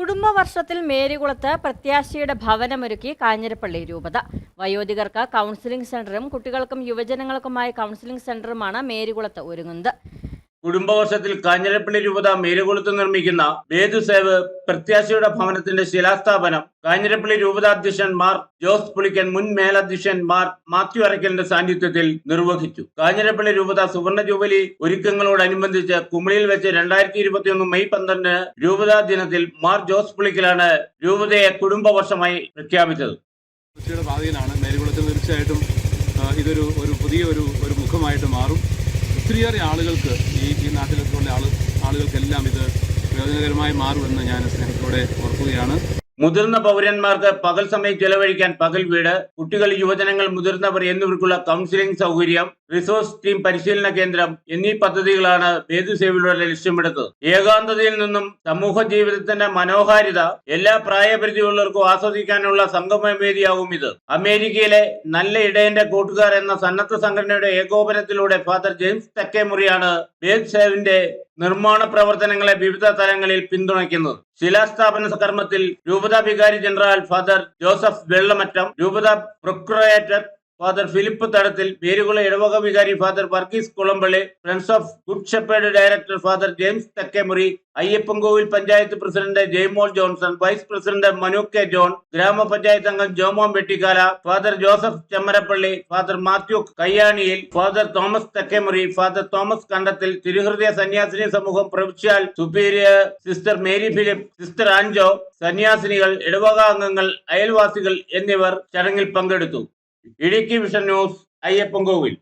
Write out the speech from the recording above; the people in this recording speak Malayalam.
കുടുംബവർഷത്തിൽ മേരികുളത്ത് പ്രത്യാശയുടെ ഭവനമൊരുക്കി കാഞ്ഞിരപ്പള്ളി രൂപത. വയോധികർക്ക് കൗൺസിലിംഗ് സെന്ററും കുട്ടികൾക്കും യുവജനങ്ങൾക്കുമായ കൗൺസിലിംഗ് സെന്ററുമാണ് മേരികുളത്ത് ഒരുങ്ങുന്നത്. കുടുംബവർഷത്തിൽ കാഞ്ഞിരപ്പള്ളി രൂപത മേലുകൊളുത്ത് നിർമ്മിക്കുന്ന വേദുസേവ് പ്രത്യാശയുടെ ഭവനത്തിന്റെ ശിലാസ്ഥാപനം കാഞ്ഞിരപ്പള്ളി രൂപതാധ്യക്ഷൻ മാർ ജോസ് പുളിക്കൻ മുൻ മേലധ്യക്ഷൻ മാർ മാത്യു അറയ്ക്കലിന്റെ സാന്നിധ്യത്തിൽ നിർവഹിച്ചു. കാഞ്ഞിരപ്പള്ളി രൂപത സുവർണ ജൂബിലി ഒരുക്കങ്ങളോടനുബന്ധിച്ച് കുമളിയിൽ വെച്ച് രണ്ടായിരത്തി ഇരുപത്തിയൊന്ന് മെയ് പന്ത്രണ്ടിന് രൂപതാ ദിനത്തിൽ മാർ ജോസ് പുളിക്കലാണ് രൂപതയെ കുടുംബവർഷമായി പ്രഖ്യാപിച്ചത്. തീർച്ചയായിട്ടും ഇതൊരു ഒരു പുതിയ ഒരു ഒരു മുഖമായിട്ട് മാറും. ഒത്തിരിയേറെ ആളുകൾക്ക് ഈ ഈ നാട്ടിലൊക്കെയുള്ള ആൾ ആളുകൾക്കെല്ലാം ഇത് പ്രയോജനകരമായി മാറുമെന്ന് ഞാൻ സ്നേഹത്തോടെ ഓർക്കുകയാണ്. മുതിർന്ന പൗരന്മാർക്ക് പകൽ സമയം ചെലവഴിക്കാൻ പകൽ വീട് കുട്ടികൾ യുവജനങ്ങൾ മുതിർന്നവർ എന്നിവർക്കുള്ള കൗൺസിലിംഗ് സൗകര്യം റിസോഴ്സ് ടീം പരിശീലന കേന്ദ്രം എന്നീ പദ്ധതികളാണ് വേദുസേവയിലൂടെ ലക്ഷ്യമിടുന്നത്. ഏകാന്തതയിൽ നിന്നും സമൂഹ ജീവിതത്തിന്റെ മനോഹാരിത എല്ലാ പ്രായപരിധിയുള്ളവർക്കും ആസ്വദിക്കാനുള്ള സംഗമവേദിയാകും ഇത്. അമേരിക്കയിലെ നല്ല ഇടയന്റെ കൂട്ടുകാർ എന്ന സന്നദ്ധ സംഘടനയുടെ ഏകോപനത്തിലൂടെ ഫാദർ ജെയിംസ് തെക്കേമുറിയാണ് വേദ് നിർമ്മാണ പ്രവർത്തനങ്ങളെ വിവിധ തലങ്ങളിൽ പിന്തുണയ്ക്കുന്നത്. ശിലാസ്ഥാപന കർമ്മത്തിൽ രൂപത വികാരി ജനറൽ ഫാദർ ജോസഫ് വെള്ളമറ്റം രൂപത പ്രൊക്രേറ്റർ ഫാദർ ഫിലിപ്പ് തടത്തിൽ പേരുകുള ഇടവക വികാരി father Varghese Kulampally friends of good shepherd director father James Thekkemury Ayyappancoil panchayat president Jaimol Johnson vice president Manu K John gramapanchayat അംഗം Jomon Vettikkala father Joseph Chemmarappally father Mathew Kayyaniyil father Thomas Thekkemury father Thomas Kandathil തിരുഹൃദയ സന്യാസിനി സമൂഹം പ്രവിശ്യാൽ superior sister Mary Philip sister Anjo സന്യാസിനികൾ ഇടവക അംഗങ്ങൾ അയൽവാസികൾ എന്നിവർ ചടങ്ങിൽ പങ്കെടുത്തു. Idukki vision news Ayyappancoil